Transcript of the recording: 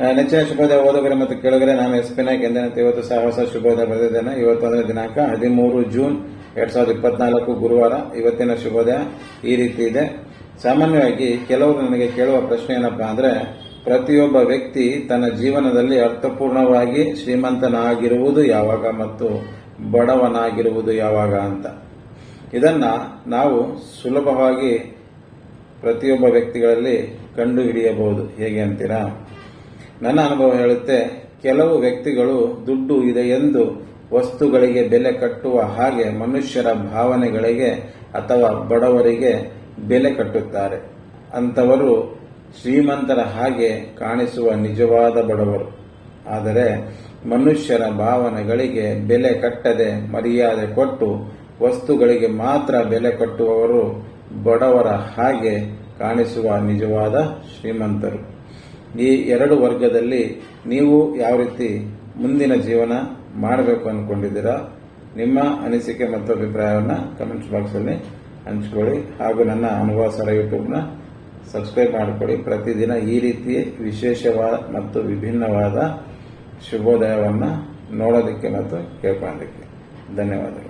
ನೆಚ್ಚಿನ ಶುಭೋದಯ ಓದುಗರೆ ಮತ್ತು ಕೆಳಗರೆ, ನಾನು ಎಸ್ ಪಿ ನಾಯ್ಕ ಎಂದಿನಂತೆ ಇವತ್ತು ಸಹ ಹೊಸ ಶುಭೋದಯ ಬರೆದಿದ್ದೇನೆ. ಇವತ್ತೊಂದನೇ ದಿನಾಂಕ ಹದಿಮೂರು ಜೂನ್ ಎರಡ್ ಸಾವಿರದ ಇಪ್ಪತ್ನಾಲ್ಕು ಗುರುವಾರ. ಇವತ್ತಿನ ಶುಭೋದಯ ಈ ರೀತಿ ಇದೆ. ಸಾಮಾನ್ಯವಾಗಿ ಕೆಲವರು ನನಗೆ ಕೇಳುವ ಪ್ರಶ್ನೆ ಏನಪ್ಪಾ ಅಂದ್ರೆ, ಪ್ರತಿಯೊಬ್ಬ ವ್ಯಕ್ತಿ ತನ್ನ ಜೀವನದಲ್ಲಿ ಅರ್ಥಪೂರ್ಣವಾಗಿ ಶ್ರೀಮಂತನಾಗಿರುವುದು ಯಾವಾಗ ಮತ್ತು ಬಡವನಾಗಿರುವುದು ಯಾವಾಗ ಅಂತ. ಇದನ್ನ ನಾವು ಸುಲಭವಾಗಿ ಪ್ರತಿಯೊಬ್ಬ ವ್ಯಕ್ತಿಗಳಲ್ಲಿ ಕಂಡು ಹಿಡಿಯಬಹುದು ಹೇಗೆ ಅಂತೀರಾ? ನನ್ನ ಅನುಭವ ಹೇಳುತ್ತೆ, ಕೆಲವು ವ್ಯಕ್ತಿಗಳು ದುಡ್ಡು ಇದೆ ಎಂದು ವಸ್ತುಗಳಿಗೆ ಬೆಲೆ ಕಟ್ಟುವ ಹಾಗೆ ಮನುಷ್ಯರ ಭಾವನೆಗಳಿಗೆ ಅಥವಾ ಬಡವರಿಗೆ ಬೆಲೆ ಕಟ್ಟುತ್ತಾರೆ. ಅಂತವರು ಶ್ರೀಮಂತರ ಹಾಗೆ ಕಾಣಿಸುವ ನಿಜವಾದ ಬಡವರು. ಆದರೆ ಮನುಷ್ಯರ ಭಾವನೆಗಳಿಗೆ ಬೆಲೆ ಕಟ್ಟದೆ ಮರ್ಯಾದೆ ಕೊಟ್ಟು ವಸ್ತುಗಳಿಗೆ ಮಾತ್ರ ಬೆಲೆ ಕಟ್ಟುವವರು ಬಡವರ ಹಾಗೆ ಕಾಣಿಸುವ ನಿಜವಾದ ಶ್ರೀಮಂತರು. ಈ ಎರಡು ವರ್ಗದಲ್ಲಿ ನೀವು ಯಾವ ರೀತಿ ಮುಂದಿನ ಜೀವನ ಮಾಡಬೇಕು ಅಂದ್ಕೊಂಡಿದ್ದೀರಾ ನಿಮ್ಮ ಅನಿಸಿಕೆ ಮತ್ತು ಅಭಿಪ್ರಾಯವನ್ನು ಕಮೆಂಟ್ಸ್ ಬಾಕ್ಸಲ್ಲಿ ಹಂಚ್ಕೊಳ್ಳಿ. ಹಾಗೂ ನನ್ನ ಅನುಭವ ಸರ ಯೂಟ್ಯೂಬ್ನ ಸಬ್ಸ್ಕ್ರೈಬ್ ಮಾಡಿಕೊಳ್ಳಿ. ಪ್ರತಿದಿನ ಈ ರೀತಿ ವಿಶೇಷವಾದ ಮತ್ತು ವಿಭಿನ್ನವಾದ ಶುಭೋದಯವನ್ನು ನೋಡೋದಕ್ಕೆ ಮತ್ತು ಕೇಳ್ಕೊಳ್ಳೋದಕ್ಕೆ. ಧನ್ಯವಾದಗಳು.